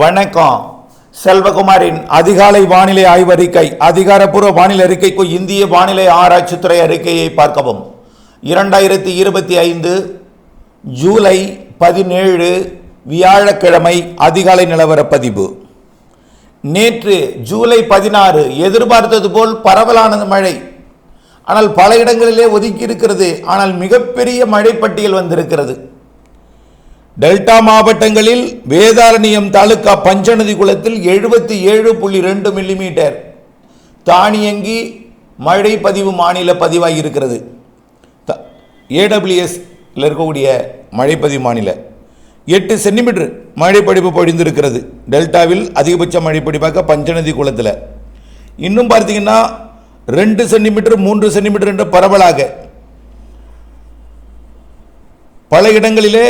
வணக்கம். செல்வகுமாரின் அதிகாலை வானிலை ஆய்வறிக்கை அதிகாரப்பூர்வ வானிலை அறிக்கைக்கு இந்திய வானிலை ஆராய்ச்சித்துறை அறிக்கையை பார்க்கவும். இரண்டாயிரத்தி இருபத்தி ஐந்து ஜூலை பதினேழு வியாழக்கிழமை அதிகாலை நிலவரப்பதிவு நேற்று ஜூலை பதினாறு எதிர்பார்த்தது போல் பரவலானது மழை. ஆனால் பல இடங்களிலே ஒதுக்கி இருக்கிறது. ஆனால் மிகப்பெரிய மழை பட்டியல் வந்திருக்கிறது. டெல்டா மாவட்டங்களில் வேதாரண்யம் தாலுகா பஞ்சநதி குளத்தில் எழுபத்தி ஏழு புள்ளி ரெண்டு மில்லிமீட்டர் தானியங்கி மழை பதிவு மாநில பதிவாகி இருக்கிறது. ஏடபிள்யூஎஸ்ல இருக்கக்கூடிய மழைப்பதிவு மாநில. எட்டு சென்டிமீட்டர் மழைப்படிப்பு பொழிந்திருக்கிறது. டெல்டாவில் அதிகபட்ச மழைப்படிப்பாக பஞ்சநதி குளத்தில். இன்னும் பார்த்தீங்கன்னா ரெண்டு சென்டிமீட்டர் மூன்று சென்டிமீட்டர் என்ற பரவலாக பல இடங்களிலே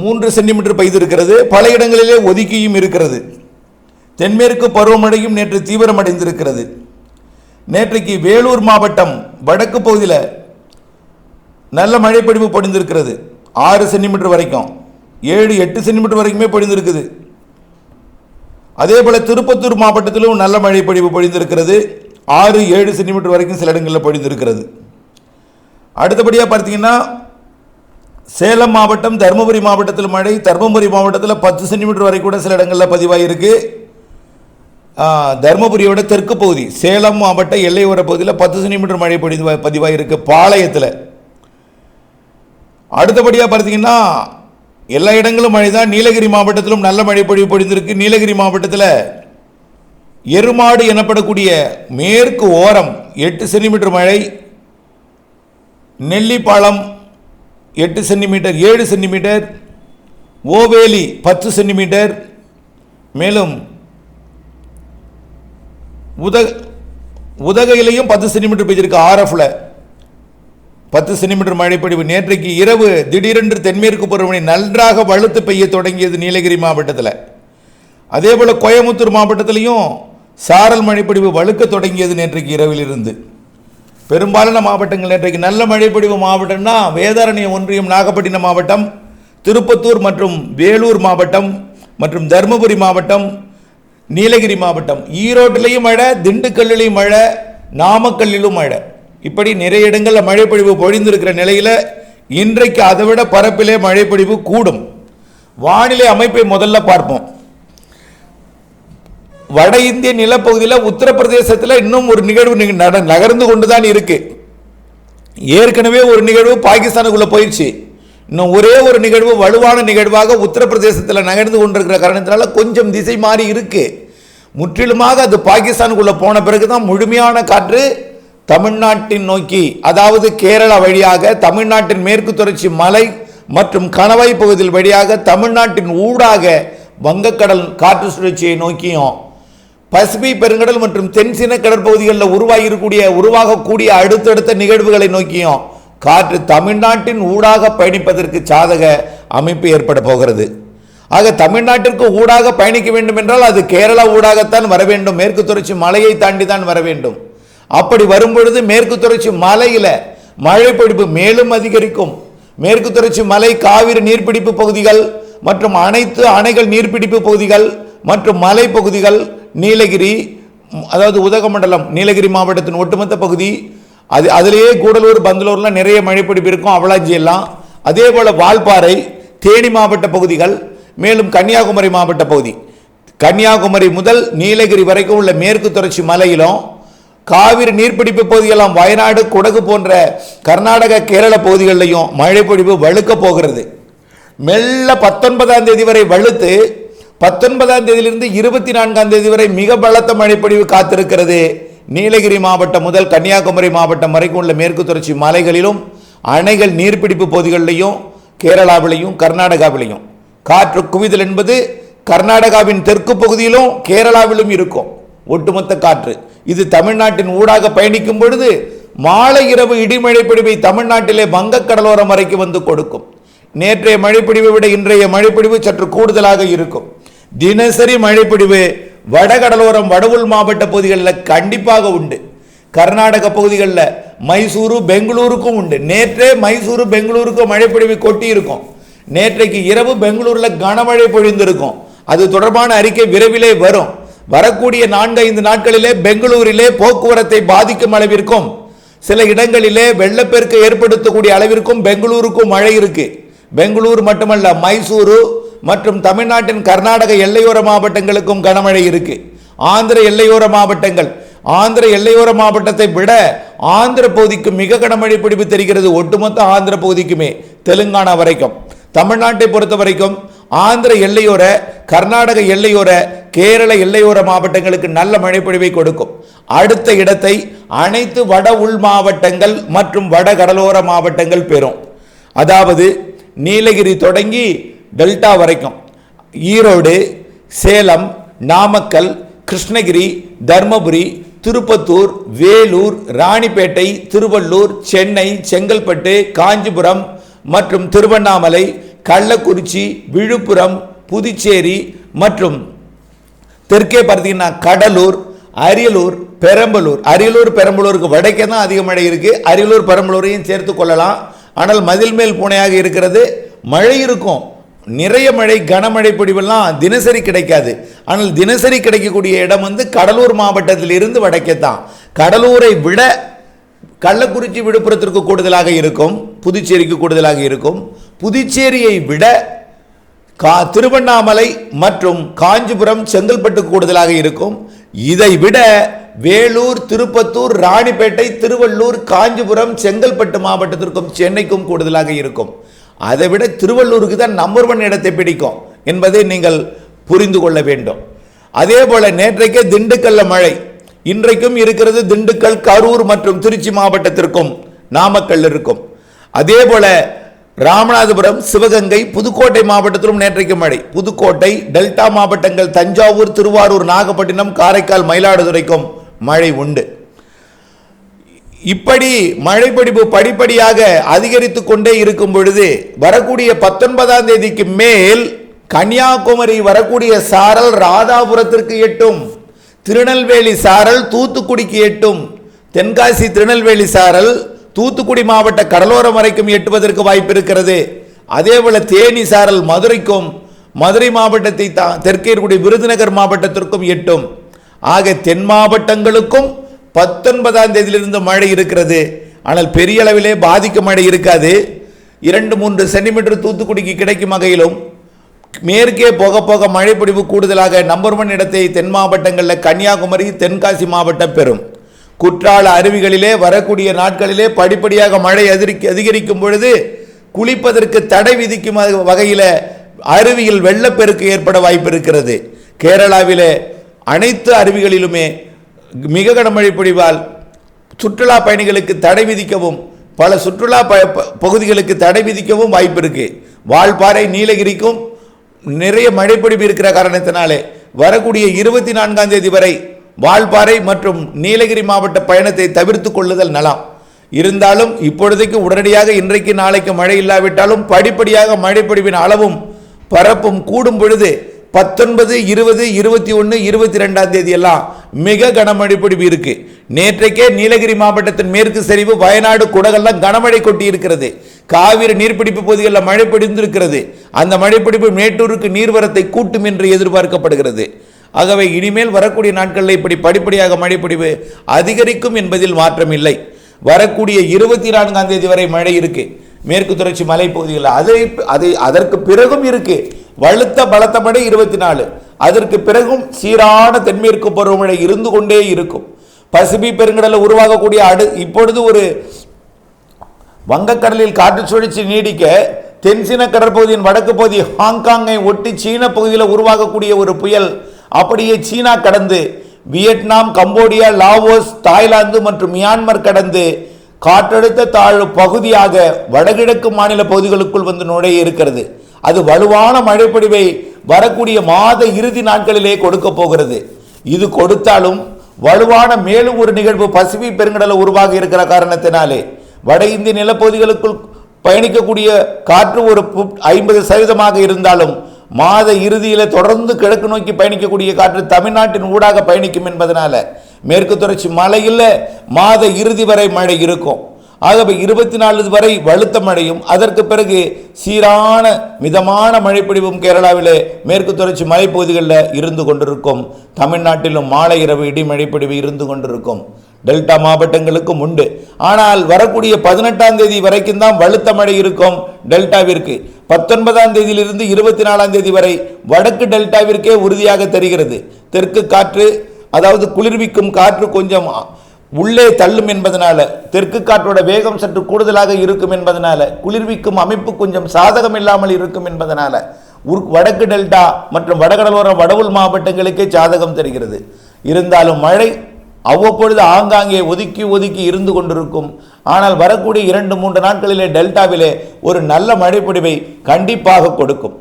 மூன்று சென்டிமீட்டர் பெய்திருக்கிறது பல இடங்களிலே ஒதுக்கியும் இருக்கிறது. தென்மேற்கு பருவமழையும் நேற்று தீவிரமடைந்திருக்கிறது நேற்றைக்கு வேலூர் மாவட்டம் வடக்கு பகுதியில் நல்ல மழைப்பொழிவு பொழிந்திருக்கிறது. ஆறு சென்டிமீட்டர் வரைக்கும். ஏழு எட்டு சென்டிமீட்டர் வரைக்குமே பொழிந்திருக்குது. அதே போல் திருப்பத்தூர் மாவட்டத்திலும் நல்ல மழைப்பொழிவு பொழிந்திருக்கிறது. ஆறு ஏழு சென்டிமீட்டர் வரைக்கும் சில இடங்களில் பொழிந்திருக்கிறது. அடுத்தபடியாக பார்த்தீங்கன்னா சேலம் மாவட்டம் தருமபுரி மாவட்டத்தில் மழை தருமபுரி மாவட்டத்தில் பத்து சென்டிமீட்டர் வரை கூட சில இடங்களில் பதிவாகிருக்கு தருமபுரியோட தெற்கு பகுதி சேலம் மாவட்ட எல்லையோர பகுதியில் பத்து சென்டிமீட்டர் மழை பொழிவு பதிவாகிருக்கு பாளையத்தில். அடுத்தபடியாக பார்த்தீங்கன்னா எல்லா இடங்களும் மழை தான் நீலகிரி மாவட்டத்திலும் நல்ல மழை பொழிவு பொழிந்திருக்கு. நீலகிரி மாவட்டத்தில் எருமாடு எனப்படக்கூடிய மேற்கு ஓரம் எட்டு சென்டிமீட்டர் மழை. நெல்லிப்பாளம் எட்டு சென்டிமீட்டர் ஏழு சென்டிமீட்டர் ஓவேலி பத்து சென்டிமீட்டர் மேலும் உத உதகையிலையும் பத்து சென்டிமீட்டர் பெய்திருக்கு ஆரஃபில் பத்து சென்டிமீட்டர் மழைப்பொழிவு. நேற்றைக்கு இரவு திடீரென்று தென்மேற்கு பருவமழை நன்றாக வலுத்து பெய்ய தொடங்கியது நீலகிரி மாவட்டத்தில். அதே போல் கோயமுத்தூர் மாவட்டத்திலையும் சாரல் மழைப்பொழிவு வலுக்க தொடங்கியது நேற்றைக்கு இரவிலிருந்து. பெரும்பாலான மாவட்டங்கள் இன்றைக்கு நல்ல மழைப்பொழிவு மாவட்டம்னா வேதாரண்யம் ஒன்றியம் நாகப்பட்டினம் மாவட்டம் திருப்பத்தூர் மற்றும் வேலூர் மாவட்டம் மற்றும் தருமபுரி மாவட்டம் நீலகிரி மாவட்டம். ஈரோட்டிலையும் மழை திண்டுக்கல்லிலையும் மழை நாமக்கல்லிலும் மழை. இப்படி நிறைய இடங்களில் மழைப்பொழிவு பொழிந்திருக்கிற நிலையில் இன்றைக்கு அதை விட பரப்பிலே மழைப்பொழிவு கூடும். வானிலை அமைப்பை முதல்ல பார்ப்போம். வட இந்திய நிலப்பகுதியில் உத்தரப்பிரதேசத்தில் இன்னும் ஒரு நிகழ்வு நட- நகர்ந்து கொண்டு தான் இருக்கு. ஏற்கனவே ஒரு நிகழ்வு பாகிஸ்தானுக்குள்ள போயிடுச்சு இன்னும் ஒரே ஒரு நிகழ்வு வலுவான நிகழ்வாக உத்தரப்பிரதேசத்தில் நகர்ந்து கொண்டிருக்கிற காரணத்தினால கொஞ்சம் திசை மாறி இருக்கு. முற்றிலுமாக அது பாகிஸ்தானுக்குள்ள போன பிறகு தான் முழுமையான காற்று தமிழ்நாட்டின் நோக்கி அதாவது கேரளா வழியாக தமிழ்நாட்டின் மேற்கு தொடர்ச்சி மலை மற்றும் கணவாய் பகுதியில் வழியாக தமிழ்நாட்டின் ஊடாக வங்கக்கடல் காற்று சுழற்சியை நோக்கியும் பசிபிக் பெருங்கடல் மற்றும் தென்சீன கடற்பகுதிகளில் உருவாகியிருக்கூடிய உருவாகக்கூடிய அடுத்தடுத்த நிகழ்வுகளை நோக்கியும் காற்று தமிழ்நாட்டின் ஊடாக பயணிப்பதற்கு சாதக அமைப்பு ஏற்பட போகிறது. ஆக தமிழ்நாட்டிற்கு ஊடாக பயணிக்க வேண்டும் என்றால் அது கேரளா ஊடாகத்தான் வர வேண்டும். மேற்கு தொடர்ச்சி மலையை தாண்டி தான் வர வேண்டும். அப்படி வரும்பொழுது மேற்கு தொடர்ச்சி மலையில் மழை மேலும் அதிகரிக்கும். மேற்கு தொடர்ச்சி மலை காவிரி நீர்பிடிப்பு பகுதிகள் மற்றும் அனைத்து அணைகள் நீர்பிடிப்பு பகுதிகள் மற்றும் மலைப்பகுதிகள் நீலகிரி அதாவது உதகமண்டலம் நீலகிரி மாவட்டத்தின் ஒட்டுமொத்த பகுதி அது அதிலேயே கூடலூர் பந்தலூர்லாம் நிறைய மழைப்பிடிப்பு இருக்கும் அவலாஞ்சி எல்லாம். அதே போல் வால்பாறை தேனி மாவட்ட பகுதிகள் மேலும் கன்னியாகுமரி மாவட்ட பகுதி. கன்னியாகுமரி முதல் நீலகிரி வரைக்கும் உள்ள மேற்கு தொடர்ச்சி மலையிலும் காவிரி நீர்பிடிப்பு பகுதியெல்லாம் வயநாடு குடகு போன்ற கர்நாடக கேரள பகுதிகளிலையும் மழைப்பிடிப்பு வலுக்க போகிறது. மெல்ல பத்தொன்பதாம் தேதி வரை வலுத்து பத்தொன்பதாம் தேதியிலிருந்து இருபத்தி நான்காம் தேதி வரை மிக பலத்த மழைப்பொழிவு காத்திருக்கிறது. நீலகிரி மாவட்டம் முதல் கன்னியாகுமரி மாவட்டம் வரைக்கும் உள்ள மேற்கு தொடர்ச்சி மலைகளிலும் அணைகள் நீர்பிடிப்பு பகுதிகளிலையும் கேரளாவிலையும் கர்நாடகாவிலையும். காற்று குவிதல் என்பது கர்நாடகாவின் தெற்கு பகுதியிலும் கேரளாவிலும் இருக்கும். ஒட்டுமொத்த காற்று. இது தமிழ்நாட்டின் ஊடாக பயணிக்கும் பொழுது மாலை இரவு இடிமழை தமிழ்நாட்டிலே வங்கக் கடலோரம் வரைக்கும் வந்து கொடுக்கும். நேற்றைய மழைப்பிடிவை விட இன்றைய மழைப்பிடிவு சற்று கூடுதலாக இருக்கும். தினசரி மழைப்பிடிவு வடகடலோரம் வடவுள் மாவட்ட பகுதிகளில் கண்டிப்பாக உண்டு. கர்நாடக பகுதிகளில் மைசூரு பெங்களூருக்கும் உண்டு. நேற்றே மைசூரு பெங்களூருக்கும் மழைப்பொழிவு கொட்டி இருக்கும் நேற்றைக்கு இரவு பெங்களூரில் கனமழை பொழிந்திருக்கும். அது தொடர்பான அறிக்கை விரைவிலே வரும். வரக்கூடிய நான்கு ஐந்து நாட்களிலே பெங்களூரிலே போக்குவரத்தை பாதிக்கும் அளவிற்கும் சில இடங்களிலே வெள்ளப்பெருக்கு ஏற்படுத்தக்கூடிய அளவிற்கும் பெங்களூருக்கும் மழை இருக்கு. பெங்களூர் மட்டுமல்ல மைசூரு மற்றும் தமிழ்நாட்டின் கர்நாடக எல்லையோர மாவட்டங்களுக்கும் கனமழை இருக்கு. ஆந்திர எல்லையோர மாவட்டங்கள். ஆந்திர எல்லையோர மாவட்டத்தை விட ஆந்திர பகுதிக்கு மிக கனமழை பிடிப்பு தெரிகிறது ஒட்டுமொத்த ஆந்திர பகுதிக்குமே தெலுங்கானா வரைக்கும். தமிழ்நாட்டை பொறுத்த வரைக்கும் ஆந்திர எல்லையோர கர்நாடக எல்லையோர கேரள எல்லையோர மாவட்டங்களுக்கு நல்ல மழைப்பொழிவை கொடுக்கும். அடுத்த இடத்தை அனைத்து வட உள் மாவட்டங்கள் மற்றும் வட கடலோர மாவட்டங்கள் பெறும். அதாவது நீலகிரி தொடங்கி டெல்டா வரைக்கும். ஈரோடு சேலம் நாமக்கல் கிருஷ்ணகிரி தர்மபுரி திருப்பத்தூர் வேலூர் ராணிப்பேட்டை திருவள்ளூர் சென்னை செங்கல்பட்டு காஞ்சிபுரம் மற்றும் திருவண்ணாமலை கள்ளக்குறிச்சி விழுப்புரம் புதுச்சேரி மற்றும் தெற்கே பார்த்தீங்கன்னா கடலூர் அரியலூர் பெரம்பலூர். அரியலூர் பெரம்பலூருக்கு வடக்கே தான் அதிக மழை இருக்குது அரியலூர் பெரம்பலூரையும் சேர்த்து கொள்ளலாம். ஆனால் மதில் மேல் பூனையாக இருக்கிறது. மழை இருக்கும். நிறைய மழை கனமழை பொழிவெல்லாம் தினசரி கிடைக்காது. ஆனால் தினசரி கிடைக்கக்கூடிய இடம் வந்து கடலூர் மாவட்டத்திலிருந்து வடக்கே தான். கடலூரை விட கள்ளக்குறிச்சி விழுப்புரத்திற்கு கூடுதலாக இருக்கும் புதுச்சேரிக்கு கூடுதலாக இருக்கும். புதுச்சேரியை விட கா திருவண்ணாமலை மற்றும் காஞ்சிபுரம் செங்கல்பட்டு கூடுதலாக இருக்கும். இதை விட வேலூர் திருப்பத்தூர் ராணிப்பேட்டை திருவள்ளூர் காஞ்சிபுரம் செங்கல்பட்டு மாவட்டத்திற்கும் சென்னைக்கும் கூடுதலாக இருக்கும். அதை விட திருவள்ளூருக்கு தான் நம்பர் ஒன் இடத்தை பிடிக்கும் என்பதை நீங்கள் புரிந்து கொள்ள வேண்டும். அதே போல நேற்றைக்கே திண்டுக்கல்ல மழை இன்றைக்கும் இருக்கிறது திண்டுக்கல் கரூர் மற்றும் திருச்சி மாவட்டத்திற்கும் நாமக்கல் இருக்கும். அதே போல ராமநாதபுரம் சிவகங்கை புதுக்கோட்டை மாவட்டத்திலும் நேற்றைக்கு மழை. புதுக்கோட்டை டெல்டா மாவட்டங்கள் தஞ்சாவூர் திருவாரூர் நாகப்பட்டினம் காரைக்கால் மயிலாடுதுறைக்கும் மழை உண்டு. இப்படி மழைப்படிப்பு படிப்படியாக அதிகரித்து கொண்டே இருக்கும் பொழுது வரக்கூடிய பத்தொன்பதாம் தேதிக்கு மேல் கன்னியாகுமரி வரக்கூடிய சாரல் ராதாபுரத்திற்கு எட்டும் திருநெல்வேலி சாரல் தூத்துக்குடிக்கு எட்டும் தென்காசி திருநெல்வேலி சாரல் தூத்துக்குடி மாவட்ட கடலோரம் வரைக்கும் எட்டுவதற்கு வாய்ப்பு இருக்கிறது. அதேபோல தேனி சாரல் மதுரைக்கும் மதுரை மாவட்டத்தை தா- தெற்கேற்குடி விருதுநகர் மாவட்டத்திற்கும் எட்டும். ஆக தென் மாவட்டங்களுக்கும் பத்தொன்பதாம் தேதியிலிருந்து மழை இருக்கிறது. ஆனால் பெரிய அளவிலே பாதிக்க மழை இருக்காது. இரண்டு மூன்று சென்டிமீட்டர் தூத்துக்குடிக்கு கிடைக்கும் வகையிலும் மேற்கே போக போக மழைப்பொழிவு கூடுதலாக நம்பர் ஒன் இடத்தை தென் மாவட்டங்களில் கன்னியாகுமரி தென்காசி மாவட்டம் பெறும். குற்றால அருவிகளிலே வரக்கூடிய நாட்களிலே படிப்படியாக மழை அதிகரிக்க அதிகரிக்கும் பொழுது குளிப்பதற்கு தடை விதிக்கும் வகையில் அருவியில் வெள்ளப்பெருக்கு ஏற்பட வாய்ப்பு இருக்கிறது. கேரளாவிலே அனைத்து அருவிகளிலுமே மிக கனமழை பொழிவால் சுற்றுலா பயணிகளுக்கு தடை விதிக்கவும் பல சுற்றுலா ப- பகுதிகளுக்கு தடை விதிக்கவும் வாய்ப்பு இருக்குது வால்பாறை நீலகிரிக்கும் நிறைய மழைப்பொழிவு இருக்கிற காரணத்தினாலே வரக்கூடிய இருபத்தி நான்காம் தேதி வரை வால்பாறை மற்றும் நீலகிரி மாவட்ட பயணத்தை தவிர்த்து கொள்ளுதல் நலம். இருந்தாலும் இப்பொழுதைக்கு உடனடியாக இன்றைக்கு நாளைக்கு மழை இல்லாவிட்டாலும் படிப்படியாக மழைப்பொழிவின் அளவும் பரப்பும் கூடும் பொழுது பத்தொன்பது இருபது இருபத்தி ஒன்று இருபத்தி ரெண்டாம் தேதி எல்லாம் மிக கனமழை பொழிவு இருக்கு. நேற்றைக்கே நீலகிரி மாவட்டத்தின் மேற்கு சரிவு வயநாடு குடகெல்லாம் கனமழை கொட்டி இருக்கிறது. காவிரி நீர்பிடிப்பு பகுதிகளில் மழை பொழிந்திருக்கிறது. அந்த மழைப்பிடிப்பு மேட்டூருக்கு நீர்வரத்தை கூட்டும் என்று எதிர்பார்க்கப்படுகிறது. ஆகவே இனிமேல் வரக்கூடிய நாட்களில் இப்படி படிப்படியாக மழைப்பொழிவு அதிகரிக்கும் என்பதில் மாற்றம் இல்லை வரக்கூடிய இருபத்தி நான்காம் தேதி வரை மழை இருக்குது மேற்கு தொடர்ச்சி மலைப்பகுதிகளில். அதை அதை அதற்கு பிறகும் இருக்கு. வலுத்த பலத்தமடை இருபத்தி நாலு அதற்கு பிறகும் சீரான தென்மேற்கு பருவமழை இருந்து கொண்டே இருக்கும். பசிபி பெருங்கடலில் உருவாகக்கூடிய அடு இப்பொழுது ஒரு வங்கக்கடலில் காற்று சுழற்சி நீடிக்க தென்சீன கடற்பகுதியின் வடக்கு பகுதி ஹாங்காங்கை ஒட்டி சீன பகுதியில் உருவாகக்கூடிய ஒரு புயல். அப்படியே சீனா கடந்து வியட்நாம் கம்போடியா லாவோஸ் தாய்லாந்து மற்றும் மியான்மர் கடந்து காற்றழுத்த தாழ்வு பகுதியாக வடகிழக்கு மாநில பகுதிகளுக்குள் வந்து நுழைய இருக்கிறது. அது வலுவான மழைப்பொழிவை வரக்கூடிய மாத இறுதி நாட்களிலே கொடுக்க போகிறது. இது கொடுத்தாலும் வலுவான மேலும் ஒரு நிகழ்வு பசிபி பெருங்கடல உருவாகி இருக்கிற காரணத்தினாலே வட இந்திய நிலப்பகுதிகளுக்குள் பயணிக்கக்கூடிய காற்று ஒரு ஐம்பது சதவீதமாக இருந்தாலும் மாத இறுதியில் தொடர்ந்து கிழக்கு நோக்கி பயணிக்கக்கூடிய காற்று தமிழ்நாட்டின் ஊடாக பயணிக்கும் என்பதனால மேற்கு தொடர்ச்சி மலையில் மாத இறுதி வரை மழை இருக்கும். ஆகவே இருபத்தி நாலு வரை வலுத்த மழையும் அதற்கு பிறகு சீரான மிதமான மழைப்பிடிவும் கேரளாவிலே மேற்கு தொடர்ச்சி மலைப்பகுதிகளில் இருந்து கொண்டிருக்கும். தமிழ்நாட்டிலும் மாலை இரவு இடி மழைப்பிடிவு இருந்து கொண்டிருக்கும். டெல்டா மாவட்டங்களுக்கும் உண்டு. ஆனால் வரக்கூடிய பதினெட்டாம் தேதி வரைக்கும் தான் வலுத்த மழை இருக்கும் டெல்டாவிற்கு. பத்தொன்பதாம் தேதியிலிருந்து இருபத்தி நாலாம் தேதி வரை வடக்கு டெல்டாவிற்கே உறுதியாக தெரிகிறது. தெற்கு காற்று அதாவது குளிர்விக்கும் காற்று கொஞ்சம் உள்ளே தள்ளும் என்பதனால தெற்கு காற்றோட வேகம் சற்று கூடுதலாக இருக்கும் என்பதனால குளிர்விக்கும் அமைப்பு கொஞ்சம் சாதகம் இல்லாமல் இருக்கும் என்பதனால வடக்கு டெல்டா மற்றும் வடகடலோர வடவுள் மாவட்டங்களுக்கே சாதகம் தருகிறது. இருந்தாலும் மழை அவ்வப்பொழுது ஆங்காங்கே ஒதுக்கி ஒதுக்கி இருந்து கொண்டிருக்கும். ஆனால் வரக்கூடிய இரண்டு மூன்று நாட்களிலே டெல்டாவிலே ஒரு நல்ல மழைப்பொடிவை கண்டிப்பாக கொடுக்கும்.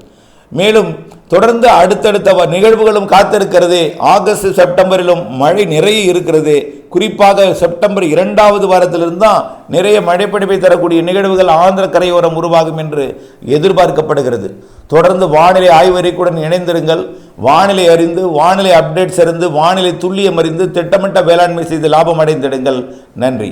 மேலும் தொடர்ந்து அடுத்தடுத்த நிகழ்வுகளும் காத்திருக்கிறது. ஆகஸ்ட் செப்டம்பரிலும் மழை நிறைய இருக்கிறது. குறிப்பாக செப்டம்பர் இரண்டாவது வாரத்திலிருந்து தான் நிறைய மழைப்படிப்பை தரக்கூடிய நிகழ்வுகள் ஆந்திர கரையோரம் உருவாகும் என்று எதிர்பார்க்கப்படுகிறது. தொடர்ந்து வானிலை ஆய்வறிக்கையுடன் இணைந்திருங்கள். வானிலை அறிந்து வானிலை அப்டேட்ஸ் அறிந்து வானிலை துல்லியம் அறிந்து திட்டமிட்ட வேளாண்மை செய்து லாபம் அடைந்திடுங்கள். நன்றி.